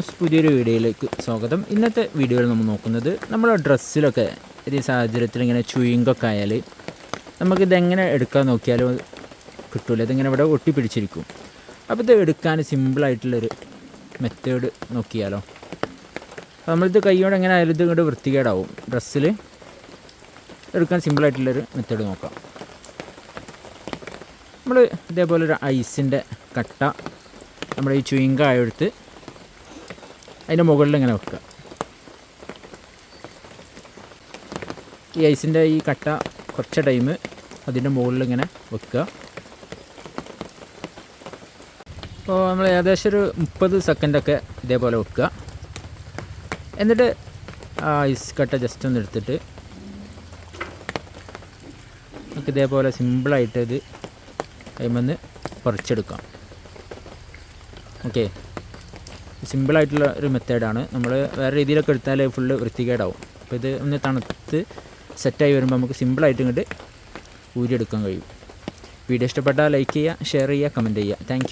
Friends പുതിയൊരു വീഡിയോയിലേക്ക് സ്വാഗതം. ഇന്നത്തെ വീഡിയോയിൽ നമ്മൾ നോക്കുന്നത് നമ്മുടെ ഡ്രസ്സിലൊക്കെ ഈ സാഹചര്യത്തിൽ ഇങ്ങനെ ചുയിങ്കൊക്കെ ആയാൽ നമുക്കിതെങ്ങനെ എടുക്കാൻ നോക്കിയാലും കിട്ടില്ല ഇതിങ്ങനെ ഇവിടെ ഒട്ടിപ്പിടിച്ചിരിക്കും. അപ്പോൾ ഇത് എടുക്കാൻ സിമ്പിളായിട്ടുള്ളൊരു മെത്തേഡ് നോക്കിയാലോ? നമ്മളിത് കൈയോടെ എങ്ങനെ ആയാലും ഇത് ഇങ്ങോട്ട് വൃത്തികേടാവും. ഡ്രസ്സിൽ എടുക്കാൻ സിമ്പിളായിട്ടുള്ളൊരു മെത്തേഡ് നോക്കാം. നമ്മൾ ഇതേപോലെ ഒരു ഐസിന്റെ കട്ട നമ്മുടെ ഈ ചുയിങ്കായ എടുത്ത് അതിന്റെ മുകളിൽ ഇങ്ങനെ വെക്കുക. ഈ ഐസിന്റെ ഈ കട്ട കുറച്ച് ടൈം അതിന്റെ മുകളിൽ ഇങ്ങനെ വെക്കുക. അപ്പോൾ നമ്മൾ ഏകദേശം ഒരു മുപ്പത് സെക്കൻഡൊക്കെ ഇതേപോലെ വെക്കുക. എന്നിട്ട് ആ ഐസ് കട്ട ജസ്റ്റ് ഒന്ന് എടുത്തിട്ട് നമുക്ക് ഇതേപോലെ സിമ്പിളായിട്ട് ഇത് കൈമന്ന് പറിച്ചെടുക്കാം. ഓക്കെ സിമ്പിളായിട്ടുള്ള ഒരു മെത്തേഡാണ്. നമ്മൾ വേറെ രീതിയിലൊക്കെ എടുത്താൽ ഫുള്ള് വൃത്തികേടാവും. അപ്പോൾ ഇത് ഒന്ന് തണുത്ത് സെറ്റായി വരുമ്പോൾ നമുക്ക് സിമ്പിളായിട്ട് ഇങ്ങോട്ട് ഊരിയെടുക്കാൻ കഴിയും. വീഡിയോ ഇഷ്ടപ്പെട്ടാൽ ലൈക്ക് ചെയ്യുക ഷെയർ ചെയ്യുക കമന്റ് ചെയ്യുക. താങ്ക്